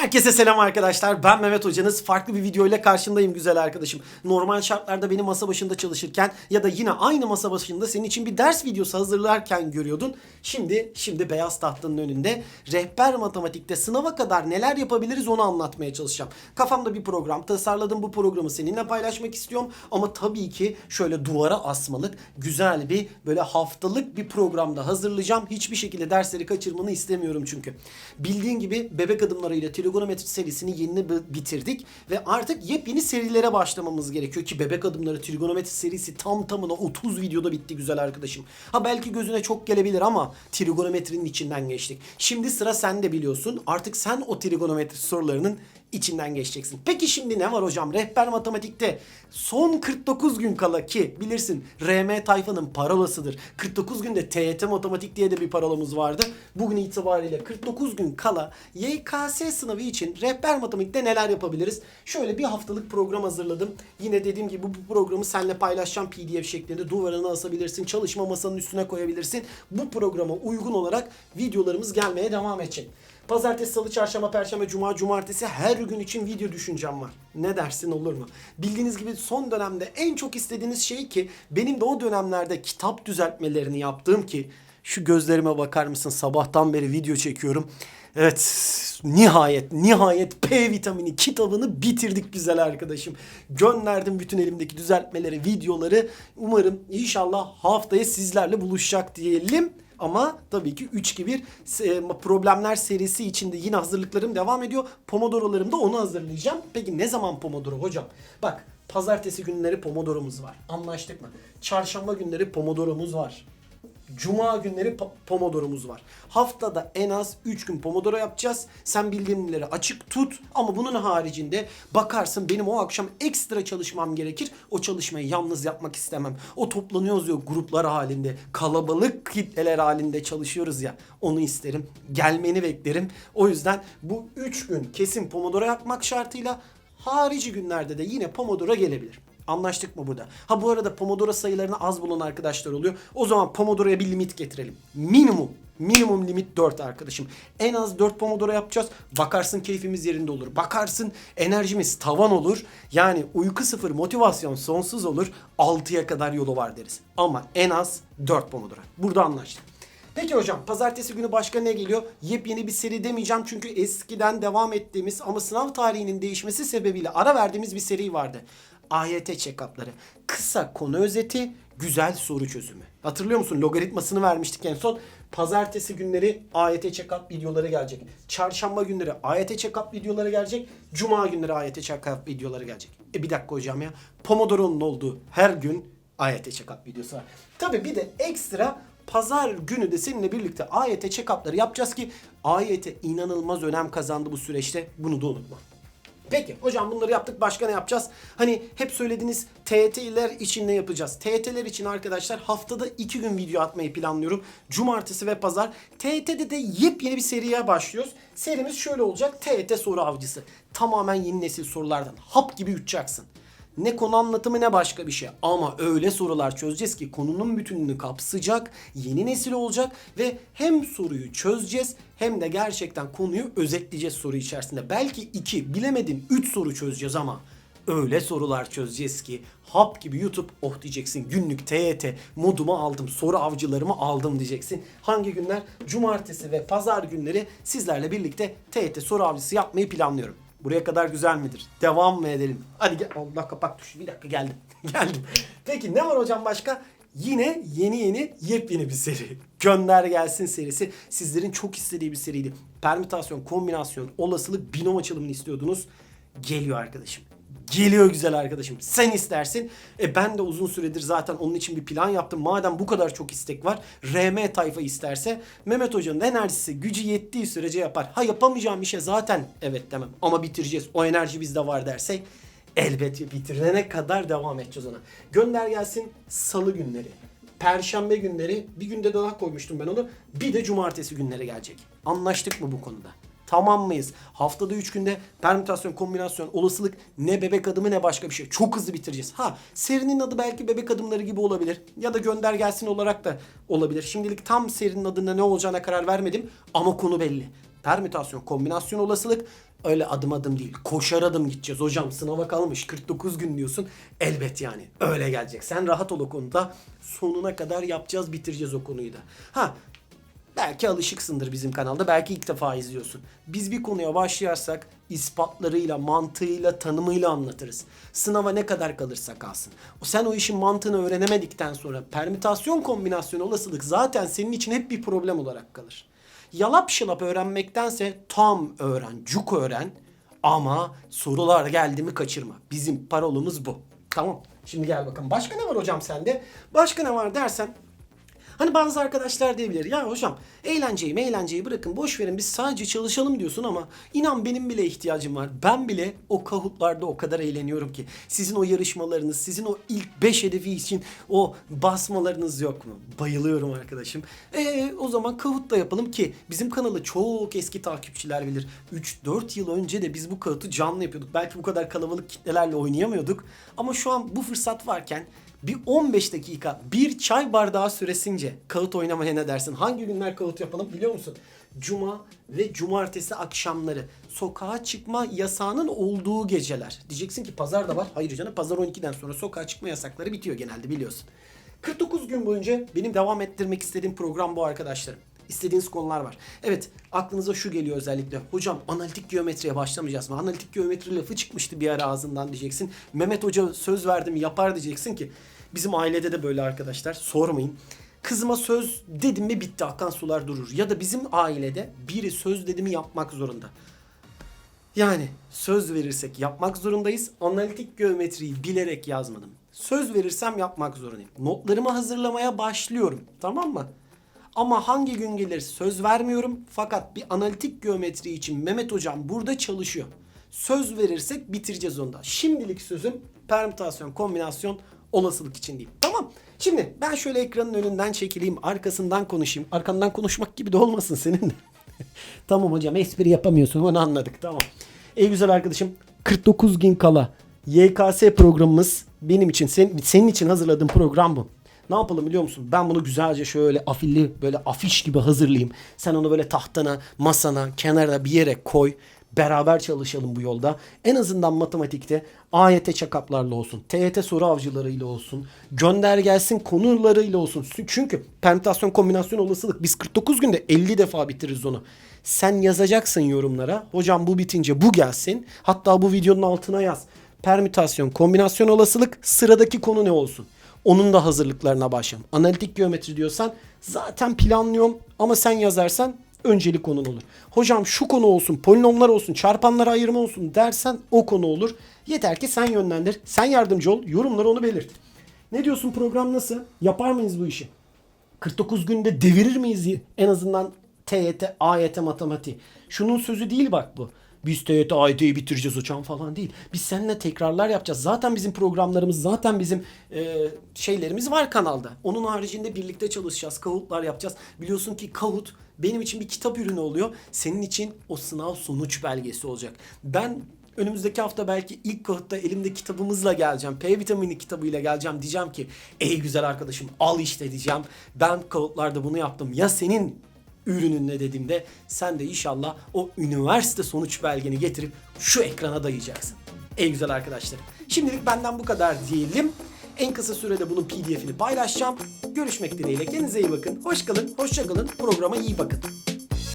Herkese selam arkadaşlar. Ben Mehmet Hocanız. Farklı bir video ile karşındayım güzel arkadaşım. Normal şartlarda beni masa başında çalışırken ya da yine aynı masa başında senin için bir ders videosu hazırlarken görüyordun. Şimdi şimdi beyaz tahtanın önünde rehber matematikte sınava kadar neler yapabiliriz onu anlatmaya çalışacağım. Kafamda bir program tasarladım. Bu programı seninle paylaşmak istiyorum. Ama tabii ki şöyle duvara asmalık güzel bir böyle haftalık bir programda hazırlayacağım. Hiçbir şekilde dersleri kaçırmanı istemiyorum çünkü. Bildiğin gibi bebek adımlarıyla trigonometri serisini yeni bi- bitirdik ve artık yepyeni serilere başlamamız gerekiyor ki bebek adımları trigonometri serisi tam tamına 30 videoda bitti güzel arkadaşım. Ha belki gözüne çok gelebilir ama trigonometrinin içinden geçtik. Şimdi sıra sende biliyorsun. Artık sen o trigonometri sorularının içinden geçeceksin. Peki şimdi ne var hocam? Rehber matematikte son 49 gün kala ki bilirsin RM tayfanın parolasıdır. 49 günde TYT matematik diye de bir parolamız vardı. Bugün itibariyle 49 gün kala YKS sınavı için rehber matematikte neler yapabiliriz? Şöyle bir haftalık program hazırladım. Yine dediğim gibi bu programı seninle paylaşacağım PDF şeklinde duvarına asabilirsin. Çalışma masanın üstüne koyabilirsin. Bu programa uygun olarak videolarımız gelmeye devam edecek. Pazartesi, salı, çarşamba, perşembe, cuma, cumartesi her gün için video düşüncem var. Ne dersin olur mu? Bildiğiniz gibi son dönemde en çok istediğiniz şey ki benim de o dönemlerde kitap düzeltmelerini yaptığım ki şu gözlerime bakar mısın sabahtan beri video çekiyorum. Evet nihayet nihayet P vitamini kitabını bitirdik güzel arkadaşım. Gönderdim bütün elimdeki düzeltmeleri, videoları. Umarım inşallah haftaya sizlerle buluşacak diyelim. Ama tabii ki 3-2-1 se- problemler serisi içinde yine hazırlıklarım devam ediyor. Pomodoro'larımda onu hazırlayacağım. Peki ne zaman Pomodoro hocam? Bak pazartesi günleri Pomodoro'muz var. Anlaştık mı? Çarşamba günleri Pomodoro'muz var. Cuma günleri po- Pomodoro'muz var. Haftada en az 3 gün Pomodoro yapacağız. Sen bildirimleri açık tut ama bunun haricinde bakarsın benim o akşam ekstra çalışmam gerekir. O çalışmayı yalnız yapmak istemem. O toplanıyoruz ya gruplar halinde, kalabalık kitleler halinde çalışıyoruz ya. Onu isterim. Gelmeni beklerim. O yüzden bu 3 gün kesin Pomodoro yapmak şartıyla harici günlerde de yine Pomodoro gelebilir. Anlaştık mı burada? Ha bu arada Pomodoro sayılarını az bulan arkadaşlar oluyor. O zaman Pomodoro'ya bir limit getirelim. Minimum. Minimum limit 4 arkadaşım. En az 4 Pomodoro yapacağız. Bakarsın keyfimiz yerinde olur. Bakarsın enerjimiz tavan olur. Yani uyku sıfır, motivasyon sonsuz olur. 6'ya kadar yolu var deriz. Ama en az 4 Pomodoro. Burada anlaştık. Peki hocam pazartesi günü başka ne geliyor? Yepyeni bir seri demeyeceğim çünkü eskiden devam ettiğimiz ama sınav tarihinin değişmesi sebebiyle ara verdiğimiz bir seri vardı. AYT check-up'ları. Kısa konu özeti, güzel soru çözümü. Hatırlıyor musun? Logaritmasını vermiştik en son. Pazartesi günleri AYT check-up videoları gelecek. Çarşamba günleri AYT check-up videoları gelecek. Cuma günleri AYT check-up videoları gelecek. E bir dakika hocam ya. Pomodoro'nun olduğu her gün AYT check-up videosu var. Tabii bir de ekstra pazar günü de seninle birlikte AYT check-up'ları yapacağız ki AYT inanılmaz önem kazandı bu süreçte. Bunu da unutma. Peki hocam bunları yaptık başka ne yapacağız? Hani hep söylediğiniz TYT'ler için ne yapacağız? TYT'ler için arkadaşlar haftada 2 gün video atmayı planlıyorum. Cumartesi ve pazar. TYT'de de yepyeni bir seriye başlıyoruz. Serimiz şöyle olacak. TYT soru avcısı. Tamamen yeni nesil sorulardan hap gibi uçacaksın. Ne konu anlatımı ne başka bir şey. Ama öyle sorular çözeceğiz ki konunun bütününü kapsayacak, yeni nesil olacak ve hem soruyu çözeceğiz hem de gerçekten konuyu özetleyeceğiz soru içerisinde. Belki iki, bilemedim üç soru çözeceğiz ama öyle sorular çözeceğiz ki hap gibi YouTube oh diyeceksin günlük TYT modumu aldım soru avcılarımı aldım diyeceksin. Hangi günler? Cumartesi ve pazar günleri sizlerle birlikte TYT soru avcısı yapmayı planlıyorum. Buraya kadar güzel midir? Devam mı edelim? Hadi gel. Allah kapak düştü. Bir dakika geldim. geldim. Peki ne var hocam başka? Yine yeni yeni yepyeni bir seri. Gönder gelsin serisi. Sizlerin çok istediği bir seriydi. Permütasyon, kombinasyon, olasılık, binom açılımını istiyordunuz. Geliyor arkadaşım. Geliyor güzel arkadaşım. Sen istersin. E ben de uzun süredir zaten onun için bir plan yaptım. Madem bu kadar çok istek var. RM tayfa isterse Mehmet Hoca'nın enerjisi gücü yettiği sürece yapar. Ha yapamayacağım işe zaten evet demem. Ama bitireceğiz. O enerji bizde var dersek elbette bitirene kadar devam edeceğiz ona. Gönder gelsin salı günleri. Perşembe günleri bir günde daha koymuştum ben onu. Bir de cumartesi günleri gelecek. Anlaştık mı bu konuda? Tamam mıyız? Haftada 3 günde permütasyon, kombinasyon, olasılık ne bebek adımı ne başka bir şey. Çok hızlı bitireceğiz. Ha serinin adı belki bebek adımları gibi olabilir. Ya da gönder gelsin olarak da olabilir. Şimdilik tam serinin adına ne olacağına karar vermedim. Ama konu belli. Permütasyon, kombinasyon olasılık öyle adım adım değil. Koşar adım gideceğiz. Hocam sınava kalmış 49 gün diyorsun. Elbet yani. Öyle gelecek. Sen rahat ol o konuda. Sonuna kadar yapacağız, bitireceğiz o konuyu da. Ha Belki alışıksındır bizim kanalda, belki ilk defa izliyorsun. Biz bir konuya başlayarsak ispatlarıyla, mantığıyla, tanımıyla anlatırız. Sınava ne kadar kalırsa kalsın. O sen o işin mantığını öğrenemedikten sonra permütasyon kombinasyon olasılık zaten senin için hep bir problem olarak kalır. Yalap şılap öğrenmektense tam öğren, cuk öğren ama sorular geldi mi kaçırma. Bizim parolumuz bu. Tamam. Şimdi gel bakalım. Başka ne var hocam sende? Başka ne var dersen Hani bazı arkadaşlar diyebilir ya hocam eğlenceyi eğlenceyi bırakın boş verin biz sadece çalışalım diyorsun ama inan benim bile ihtiyacım var. Ben bile o kahutlarda o kadar eğleniyorum ki. Sizin o yarışmalarınız, sizin o ilk 5 hedefi için o basmalarınız yok mu? Bayılıyorum arkadaşım. E o zaman kahut da yapalım ki bizim kanalı çok eski takipçiler bilir. 3-4 yıl önce de biz bu kahutu canlı yapıyorduk. Belki bu kadar kalabalık kitlelerle oynayamıyorduk. Ama şu an bu fırsat varken bir 15 dakika bir çay bardağı süresince kağıt oynamaya ne dersin? Hangi günler kağıt yapalım biliyor musun? Cuma ve cumartesi akşamları sokağa çıkma yasağının olduğu geceler. Diyeceksin ki pazar da var. Hayır canım pazar 12'den sonra sokağa çıkma yasakları bitiyor genelde biliyorsun. 49 gün boyunca benim devam ettirmek istediğim program bu arkadaşlarım. İstediğiniz konular var. Evet aklınıza şu geliyor özellikle. Hocam analitik geometriye başlamayacağız mı? Analitik geometri lafı çıkmıştı bir ara ağzından diyeceksin. Mehmet Hoca söz verdim yapar diyeceksin ki. Bizim ailede de böyle arkadaşlar sormayın. Kızıma söz dedim mi bitti akan sular durur. Ya da bizim ailede biri söz dedi mi yapmak zorunda. Yani söz verirsek yapmak zorundayız. Analitik geometriyi bilerek yazmadım. Söz verirsem yapmak zorundayım. Notlarımı hazırlamaya başlıyorum. Tamam mı? Ama hangi gün gelir söz vermiyorum. Fakat bir analitik geometri için Mehmet hocam burada çalışıyor. Söz verirsek bitireceğiz onu da. Şimdilik sözüm permütasyon, kombinasyon, olasılık için diyeyim. Tamam. Şimdi ben şöyle ekranın önünden çekileyim. Arkasından konuşayım. Arkandan konuşmak gibi de olmasın senin de. tamam hocam espri yapamıyorsun onu anladık. Tamam. Ey güzel arkadaşım 49 gün kala YKS programımız benim için sen, senin için hazırladığım program bu. Ne yapalım biliyor musun? Ben bunu güzelce şöyle afilli böyle afiş gibi hazırlayayım. Sen onu böyle tahtana, masana, kenara bir yere koy. Beraber çalışalım bu yolda. En azından matematikte AYT çakaplarla olsun, TYT soru avcılarıyla olsun, gönder gelsin konularıyla olsun. Çünkü permütasyon kombinasyon olasılık biz 49 günde 50 defa bitiririz onu. Sen yazacaksın yorumlara. Hocam bu bitince bu gelsin. Hatta bu videonun altına yaz. Permütasyon, kombinasyon olasılık sıradaki konu ne olsun? Onun da hazırlıklarına başlayalım. Analitik geometri diyorsan zaten planlıyorum ama sen yazarsan öncelik konun olur. Hocam şu konu olsun, polinomlar olsun, çarpanlara ayırma olsun dersen o konu olur. Yeter ki sen yönlendir, sen yardımcı ol, yorumlara onu belirt. Ne diyorsun program nasıl? Yapar mıyız bu işi? 49 günde devirir miyiz en azından TYT, AYT matematiği? Şunun sözü değil bak bu. Biz TYT, AYT'yi bitireceğiz hocam falan değil. Biz seninle tekrarlar yapacağız. Zaten bizim programlarımız, zaten bizim e, şeylerimiz var kanalda. Onun haricinde birlikte çalışacağız. Kahutlar yapacağız. Biliyorsun ki Kahut benim için bir kitap ürünü oluyor. Senin için o sınav sonuç belgesi olacak. Ben önümüzdeki hafta belki ilk kahıtta elimde kitabımızla geleceğim. P vitamini kitabıyla geleceğim. Diyeceğim ki ey güzel arkadaşım al işte diyeceğim. Ben kahıtlarda bunu yaptım. Ya senin ürünün ne dediğimde sen de inşallah o üniversite sonuç belgeni getirip şu ekrana dayayacaksın. Ey güzel arkadaşlarım. Şimdilik benden bu kadar diyelim. En kısa sürede bunun pdf'ini paylaşacağım. Görüşmek dileğiyle. Kendinize iyi bakın. Hoş kalın, hoşça kalın. Programa iyi bakın.